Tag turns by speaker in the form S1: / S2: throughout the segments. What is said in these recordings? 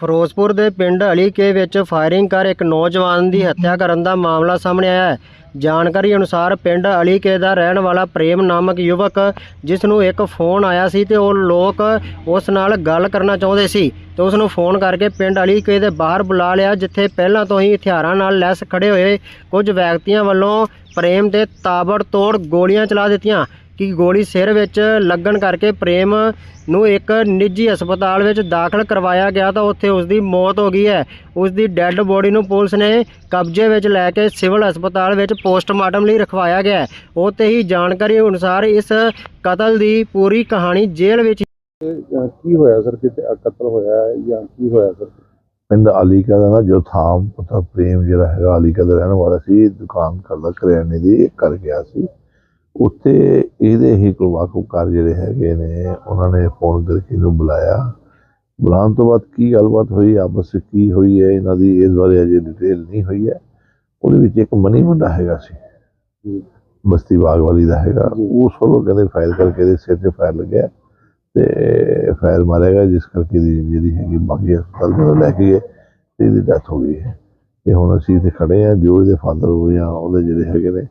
S1: ਫਿਰੋਜ਼ਪੁਰ ਦੇ ਪਿੰਡ ਅਲੀਕੇ ਵਿੱਚ ਫਾਇਰਿੰਗ ਕਰ ਇੱਕ ਨੌਜਵਾਨ ਦੀ ਹੱਤਿਆ ਕਰਨ ਦਾ ਮਾਮਲਾ ਸਾਹਮਣੇ ਆਇਆ ਹੈ। ਜਾਣਕਾਰੀ ਅਨੁਸਾਰ ਪਿੰਡ ਅਲੀਕੇ ਦਾ ਰਹਿਣ ਵਾਲਾ ਪ੍ਰੇਮ ਨਾਮਕ ਯੁਵਕ, ਜਿਸ ਨੂੰ ਇੱਕ ਫੋਨ ਆਇਆ ਸੀ ਤੇ ਉਹ ਲੋਕ ਉਸ ਨਾਲ ਗੱਲ ਕਰਨਾ ਚਾਹੁੰਦੇ ਸੀ ਤੇ ਉਸ ਨੂੰ ਫੋਨ ਕਰਕੇ ਪਿੰਡ ਅਲੀਕੇ ਦੇ ਬਾਹਰ ਬੁਲਾ ਲਿਆ, ਜਿੱਥੇ ਪਹਿਲਾਂ ਤੋਂ ਹੀ ਹਥਿਆਰਾਂ ਨਾਲ ਲੈਸ ਖੜੇ ਹੋਏ ਕੁਝ ਵਿਅਕਤੀਆਂ ਵੱਲੋਂ ਪ੍ਰੇਮ ਤੇ ਤਾਬੜ ਤੋੜ ਗੋਲੀਆਂ ਚਲਾ ਦਿੱਤੀਆਂ। ਕਿ ਗੋਲੀ ਸਿਰ ਵਿੱਚ ਲੱਗਣ ਕਰਕੇ ਪ੍ਰੇਮ ਨੂੰ ਇੱਕ ਨਿੱਜੀ ਹਸਪਤਾਲ ਵਿੱਚ ਦਾਖਲ ਕਰਵਾਇਆ ਗਿਆ ਤਾਂ ਉੱਥੇ ਉਸ ਦੀ ਮੌਤ ਹੋ ਗਈ ਹੈ। ਉਸ ਦੀ ਡੈੱਡ ਬੋਡੀ ਨੂੰ ਪੁਲਿਸ ਨੇ ਕਬਜ਼ੇ ਵਿੱਚ ਲੈ ਕੇ ਸਿਵਲ ਹਸਪਤਾਲ ਵਿੱਚ ਪੋਸਟਮਾਰਟਮ ਲਈ ਰਖਵਾਇਆ ਗਿਆ ਉੱਥੇ ਹੀ ਜਾਣਕਾਰੀ ਅਨੁਸਾਰ ਇਸ ਕਤਲ ਦੀ ਪੂਰੀ ਕਹਾਣੀ ਜੇਲ੍ਹ ਵਿੱਚ
S2: ਕੀ ਹੋਇਆ ਸਰ? ਕਿਤੇ ਕਤਲ ਹੋਇਆ ਹੈ ਜਾਂ ਕੀ ਹੋਇਆ ਸਰ?
S3: ਪਿੰਡ ਅਲੀਕਾ ਦਾ ਨਾ ਜੋ ਥਾਮ ਪਤਾ ਪ੍ਰੇਮ ਜਿਹੜਾ ਹੈਗਾ ਅਲੀਕਾ ਦਾ ਰਹਿਣ ਵਾਲਾ ਸੀ ਦੁਕਾਨ ਕਰਦਾ ਕਰਿਆਨੇ ਦੀ ਕਰ ਗਿਆ ਸੀ। ਉੱਥੇ ਇਹਦੇ ਹੀ ਕੋਈ ਵਾਕਫਕਾਰ ਜਿਹੜੇ ਹੈਗੇ ਨੇ ਉਹਨਾਂ ਨੇ ਫੋਨ ਕਰਕੇ ਇਹਨੂੰ ਬੁਲਾਇਆ। ਬੁਲਾਉਣ ਤੋਂ ਬਾਅਦ ਕੀ ਗੱਲਬਾਤ ਹੋਈ? ਆਪਸ ਵਿੱਚ ਕੀ ਹੋਈ ਹੈ? ਇਹਨਾਂ ਦੀ ਇਸ ਬਾਰੇ ਅਜੇ ਡਿਟੇਲ ਨਹੀਂ ਹੋਈ ਹੈ। ਉਹਦੇ ਵਿੱਚ ਇੱਕ ਮਨੀ ਮੁੰਡਾ ਹੈਗਾ ਸੀ। ਬਸਤੀ ਬਾਗ ਵਾਲੀ ਦਾ ਹੈਗਾ। ਉਸ ਵੱਲੋਂ ਕਹਿੰਦੇ ਫਾਇਰ ਕਰਕੇ ਇਹਦੇ ਸਿਰ 'ਤੇ ਫਾਇਰ ਲੱਗਿਆ ਤੇ ਫਾਇਰ ਮਾਰਿਆ ਗਿਆ ਜਿਸ ਕਰਕੇ ਜਿਹੜੀ ਹੈਗੀ ਬਾਗੀ ਹਸਪਤਾਲ ਜਦੋਂ ਲੈ ਕੇ ਗਏ ਤੇ ਇਹਦੀ ਡੈਥ ਹੋ ਗਈ ਹੈ। ਇਹ ਹੁਣ ਅਸੀਂ ਇੱਥੇ ਖੜੇ ਆ ਜੋ ਇਹਦੇ ਫਾਦਰ ਹੋ ਜਾਂ ਉਹਦੇ ਜਿਹੜੇ ਹੈਗੇ ਨੇ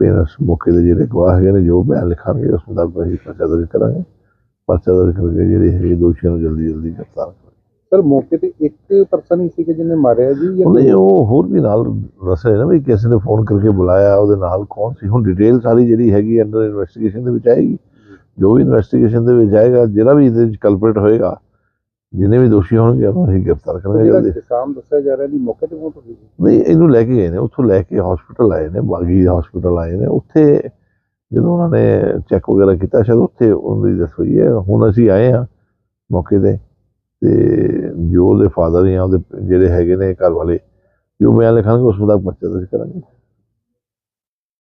S3: ਪੇਰੈਂਟਸ ਮੌਕੇ ਦੇ ਜਿਹੜੇ ਗਵਾਹ ਹੈਗੇ ਨੇ ਜੋ ਬਿਆਨ ਲਿਖਾਂਗੇ ਉਸ ਮੁਤਾਬਕ ਅਸੀਂ ਪਰਚਾ ਦਰਜ ਕਰਾਂਗੇ। ਪਰਚਾ ਦਰਜ ਕਰਕੇ ਜਿਹੜੇ ਹੈਗੇ ਦੋਸ਼ੀਆਂ ਨੂੰ ਜਲਦੀ ਜਲਦੀ ਗ੍ਰਿਫਤਾਰ ਕਰਾਂਗੇ।
S2: ਸਰ ਮੌਕੇ ਤੇ ਇੱਕ ਪਰਸਨ ਹੀ ਸੀ ਕਿ ਜਿਹਨੇ ਮਾਰਿਆ ਜੀ
S3: ਉਹਨੇ ਉਹ ਹੋਰ ਵੀ ਨਾਲ ਦੱਸ ਰਹੇ ਨਾ ਵੀ ਕਿਸੇ ਨੇ ਫੋਨ ਕਰਕੇ ਬੁਲਾਇਆ ਉਹਦੇ ਨਾਲ ਕੌਣ ਸੀ? ਹੁਣ ਡਿਟੇਲ ਸਾਰੀ ਜਿਹੜੀ ਹੈਗੀ ਅੰਡਰ ਇਨਵੈਸਟੀਗੇਸ਼ਨ ਦੇ ਵਿੱਚ ਆਏਗੀ। ਜੋ ਵੀ ਇਨਵੈਸਟੀਗੇਸ਼ਨ ਦੇ ਵਿੱਚ ਆਏਗਾ ਜਿਹੜਾ ਵੀ ਇਹਦੇ ਵਿੱਚ ਕਲਪਰੇਟ ਹੋਏਗਾ ਜਿੰਨੇ ਵੀ ਦੋਸ਼ੀ ਹੋਣਗੇ ਉਹਨਾਂ ਨੂੰ ਅਸੀਂ ਗ੍ਰਿਫਤਾਰ ਕਰਾਂਗੇ ਜਲਦੀ।
S2: ਸ਼ਾਮ ਦੱਸਿਆ ਜਾ ਰਿਹਾ ਦੀ ਮੌਕੇ ਤੇ ਹੋ ਗਈ
S3: ਨਹੀਂ ਇਹਨੂੰ ਲੈ ਕੇ ਗਏ ਨੇ ਉੱਥੋਂ ਲੈ ਕੇ ਹਸਪੀਟਲ ਆਏ ਨੇ ਬਾਗੀ ਹਸਪੀਟਲ ਆਏ ਨੇ। ਉੱਥੇ ਜਦੋਂ ਉਹਨਾਂ ਨੇ ਚੈੱਕ ਵਗੈਰਾ ਕੀਤਾ ਸ਼ਾਇਦ ਉੱਥੇ ਉਹਦੀ ਦੱਸ ਹੋਈ ਹੈ ਹੁਣ ਅਸੀਂ ਆਏ ਆ ਮੌਕੇ ਤੇ। ਤੇ ਜੋ ਉਹਦੇ ਫਾਦਰ ਜਾਂ ਉਹਦੇ ਜਿਹੜੇ ਹੈਗੇ ਨੇ ਘਰ ਵਾਲੇ ਜੋ ਬਿਆਨ ਲਿਖਾਂਗੇ ਉਸ ਮੁਤਾਬਕ ਪਰਚਾ ਦਰਜ ਕਰਾਂਗੇ।